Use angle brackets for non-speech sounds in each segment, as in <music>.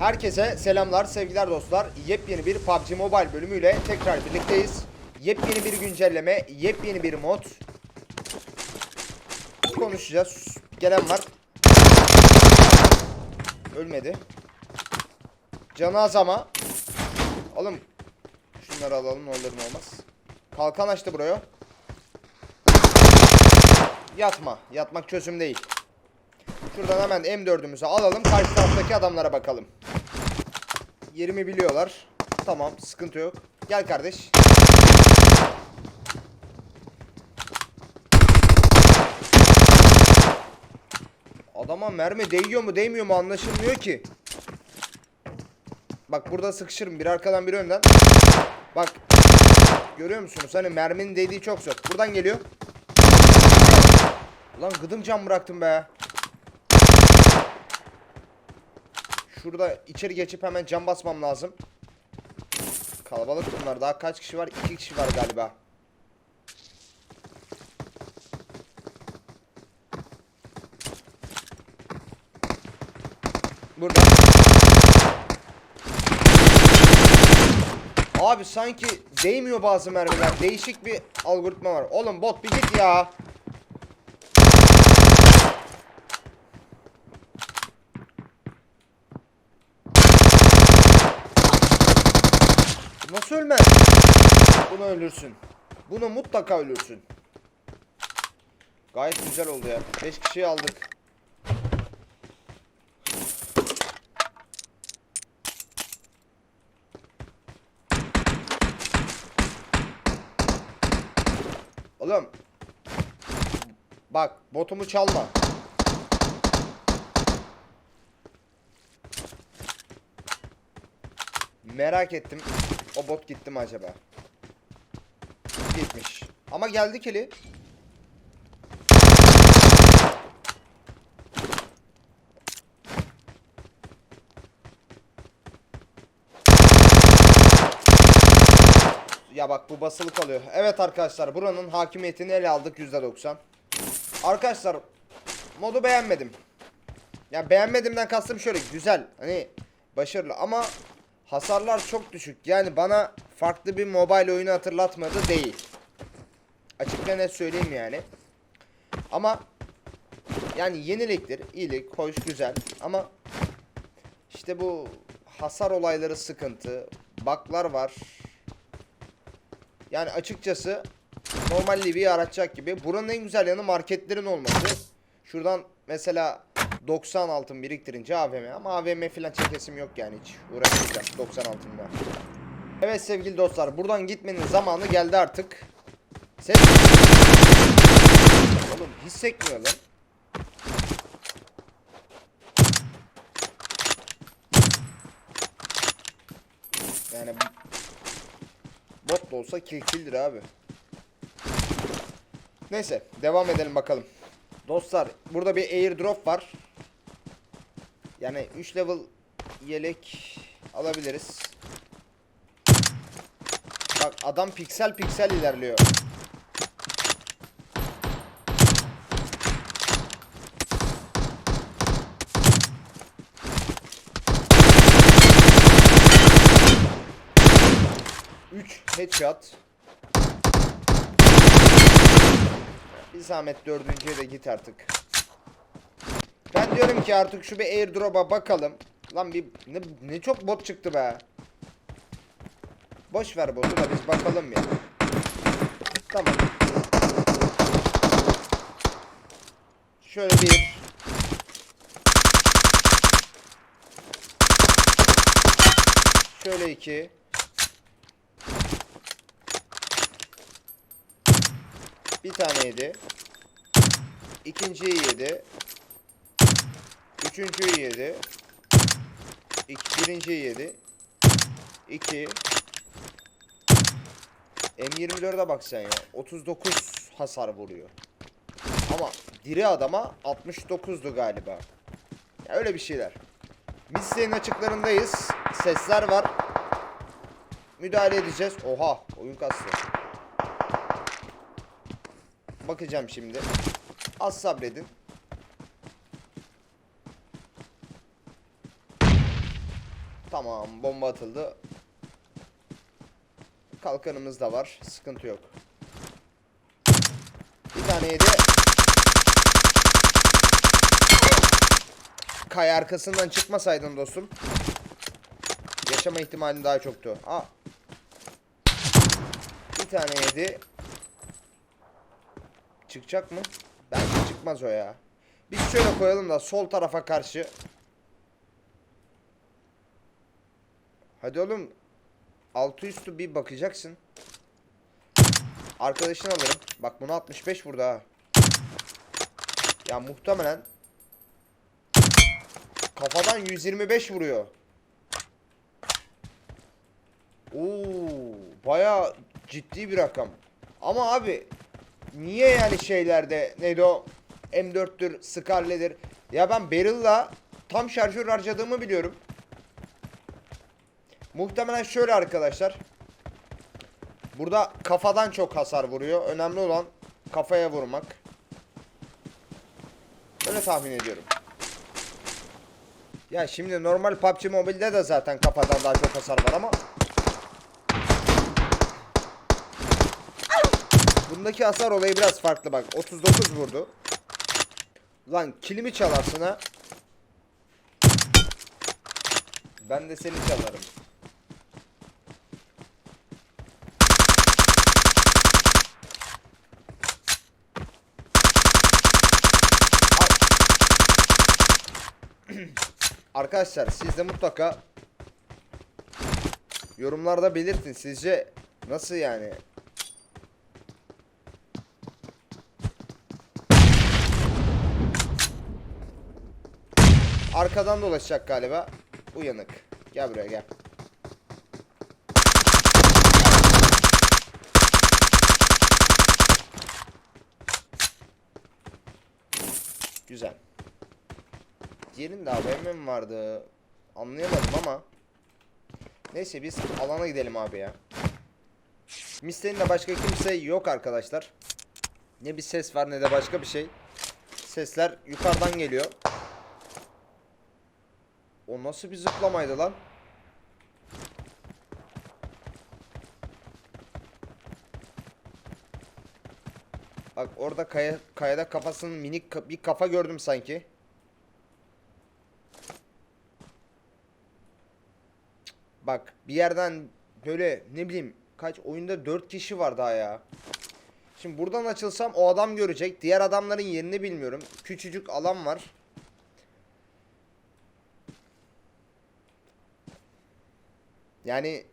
Herkese selamlar, sevgiler dostlar. Yepyeni bir PUBG Mobile bölümüyle tekrar birlikteyiz. Yepyeni bir güncelleme, yepyeni bir mod. Konuşacağız. Gelen var. Ölmedi. Canı az ama. Oğlum. Şunları alalım ne olur ne olmaz. Kalkan açtı buraya. Yatma. Yatmak çözüm değil. Şuradan hemen M4'ümüzü alalım. Karşı taraftaki adamlara bakalım. Yerimi biliyorlar. Tamam sıkıntı yok. Gel kardeş. Adama mermi değiyor mu değmiyor mu anlaşılmıyor ki. Bak burada sıkışırım. Bir arkadan bir önden. Bak. Görüyor musunuz? Hani merminin değdiği çok zor. Buradan geliyor. Lan gıdım cam bıraktım be. Şurada içeri geçip hemen cam basmam lazım. Kalabalık bunlar. Daha kaç kişi var? İki kişi var galiba. Burada. Abi sanki değmiyor bazı mermiler. Değişik bir algoritma var. Oğlum bot bir git ya. Nasıl ölmez? Bunu ölürsün. Bunu mutlaka ölürsün. Gayet güzel oldu ya. 5 kişiyi aldık. Oğlum. Bak botumu çalma. Merak ettim. O bot gitti mi acaba? Gitmiş. Ama geldi kili. Ya bak bu basılı kalıyor. Evet arkadaşlar buranın hakimiyetini ele aldık %90. Arkadaşlar modu beğenmedim. Ya beğenmedimden kastım şöyle güzel. Hani başarılı ama hasarlar çok düşük. Yani bana farklı bir mobile oyunu hatırlatmadı değil. Açık ve net söyleyeyim yani. Ama yani yeniliktir, iyilik, hoş, güzel ama işte bu hasar olayları sıkıntı, baklar var. Yani açıkçası normal Livi'yi aratacak gibi. Buranın en güzel yanı marketlerin olması. Şuradan mesela 90 altın biriktirince AVM ama AVM falan çekesim yok yani hiç uğraşmayacağım 90 altında. Evet sevgili dostlar buradan gitmenin zamanı geldi artık. Ses... Oğlum hiç lan. Yani bot da olsa kill killdir abi. Neyse devam edelim bakalım. Dostlar burada bir airdrop var. Yani 3 level yelek alabiliriz. Bak adam piksel piksel ilerliyor. Üç headshot. Bir zahmet dördüncüye de git artık. Diyorum ki artık şu bir airdrop'a bakalım. Lan bir ne, ne çok bot çıktı be. Boş ver botu da biz bakalım ya. Tamam. Şöyle bir. Şöyle iki. Bir tane yedi. İkinciyi yedi. Üçüncüyü yedi. İki, birinciyi yedi. İki. M24'e bak sen ya. 39 hasar vuruyor. Ama diri adama 69'du galiba. Ya öyle bir şeyler. Listenin açıklarındayız. Sesler var. Müdahale edeceğiz. Oha oyun kastı. Bakacağım şimdi. Az sabredin. Tamam bomba atıldı. Kalkanımız da var. Sıkıntı yok. Bir tane yedi. Kaya arkasından çıkmasaydın dostum. Yaşama ihtimalin daha çoktu. Aa. Bir tane yedi. Çıkacak mı? Bence çıkmaz o ya. Biz şöyle koyalım da sol tarafa karşı. Hadi oğlum. Altı üstü bir bakacaksın. Arkadaşını alırım. Bak bunu 65 vurdu ha. Ya muhtemelen kafadan 125 vuruyor. Oo, baya ciddi bir rakam. Ama abi niye yani şeylerde neydi o M4'tür, Scarlet'dir. Ya ben Barrel'la tam şarjör harcadığımı biliyorum. Muhtemelen şöyle arkadaşlar. Burada kafadan çok hasar vuruyor. Önemli olan kafaya vurmak. Öyle tahmin ediyorum. Ya şimdi normal PUBG Mobile'de de zaten kafadan daha çok hasar var ama Bundaki hasar olayı biraz farklı bak. 39 vurdu. Lan kilimi çalarsın ha. Ben de seni çalarım. Arkadaşlar siz de mutlaka yorumlarda belirtin sizce nasıl yani Arkadan dolaşacak galiba. Uyanık. Gel buraya gel. Güzel. Diğerinde AVM mi vardı? Anlayamadım ama. Neyse biz alana gidelim abi ya. Mister'in de başka kimse yok arkadaşlar. Ne bir ses var ne de başka bir şey. Sesler yukarıdan geliyor. O nasıl bir zıplamaydı lan? Bak orada kaya, kayada kafasının minik bir kafa gördüm sanki. Bak bir yerden böyle ne bileyim kaç oyunda 4 kişi var daha ya. Şimdi buradan açılsam o adam görecek. Diğer adamların yerini bilmiyorum. Küçücük alan var. Yani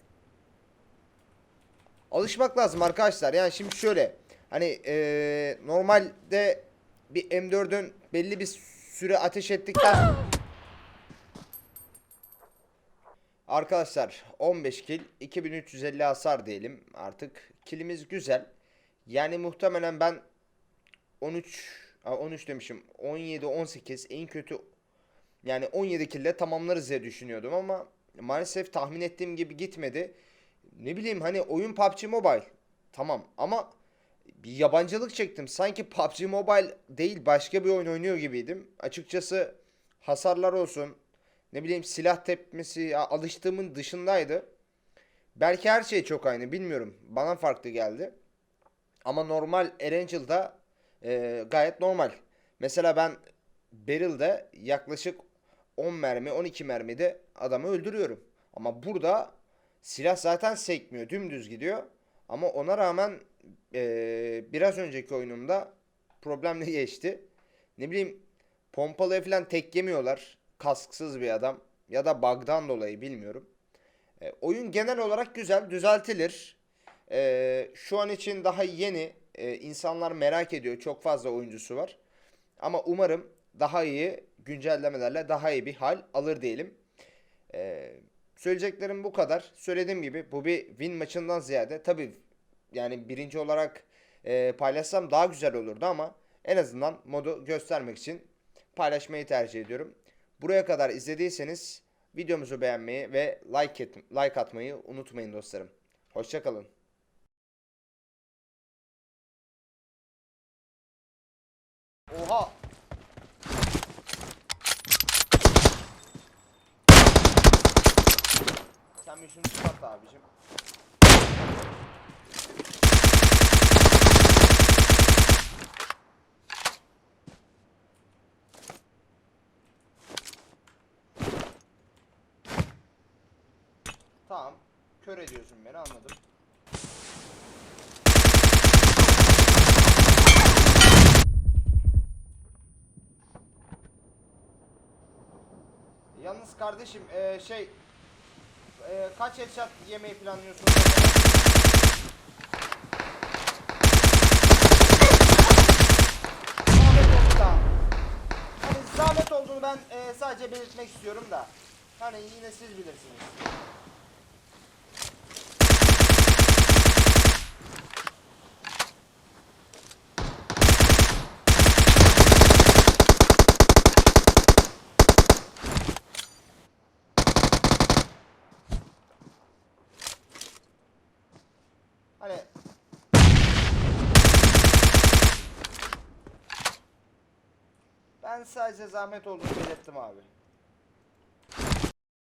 alışmak lazım arkadaşlar. Yani şimdi şöyle hani eee, normalde bir M4'ün belli bir süre ateş ettikten Arkadaşlar 15 kill 2350 hasar diyelim artık kilimiz güzel yani muhtemelen ben 13 aa, 13 demişim 17 18 en kötü yani 17 kill ile tamamlarız diye düşünüyordum ama maalesef tahmin ettiğim gibi gitmedi. Ne bileyim hani oyun PUBG Mobile. Tamam ama bir yabancılık çektim. Sanki PUBG Mobile değil başka bir oyun oynuyor gibiydim. Açıkçası hasarlar olsun. Ne bileyim silah tepmesi alıştığımın dışındaydı. Belki her şey çok aynı bilmiyorum. Bana farklı geldi. Ama normal Erangel'da e, gayet normal. Mesela ben Barrel'de yaklaşık 10 mermi 12 mermide adamı öldürüyorum. Ama burada silah zaten sekmiyor dümdüz gidiyor. Ama ona rağmen eee, biraz önceki oyunumda problemli <laughs> geçti. Ne bileyim pompalıya falan tek yemiyorlar. Kasksız bir adam. Ya da bug'dan dolayı bilmiyorum. E, oyun genel olarak güzel düzeltilir. E, şu an için daha yeni. E, insanlar merak ediyor. Çok fazla oyuncusu var. Ama umarım daha iyi güncellemelerle daha iyi bir hal alır diyelim. Ee, söyleyeceklerim bu kadar. Söylediğim gibi bu bir win maçından ziyade tabii yani birinci olarak e, paylaşsam daha güzel olurdu ama en azından modu göstermek için paylaşmayı tercih ediyorum. Buraya kadar izlediyseniz videomuzu beğenmeyi ve like, et, like atmayı unutmayın dostlarım. Hoşçakalın. Oha! Sami şunu çıkart abicim. Tamam. Kör ediyorsun beni anladım. Yalnız kardeşim eee, şey eee, kaç headshot yemeyi planlıyorsun? Hani zahmet olduğunu ben eee, sadece belirtmek istiyorum da. Hani yine siz bilirsiniz. Hani Ben sadece zahmet olduğunu belirttim abi.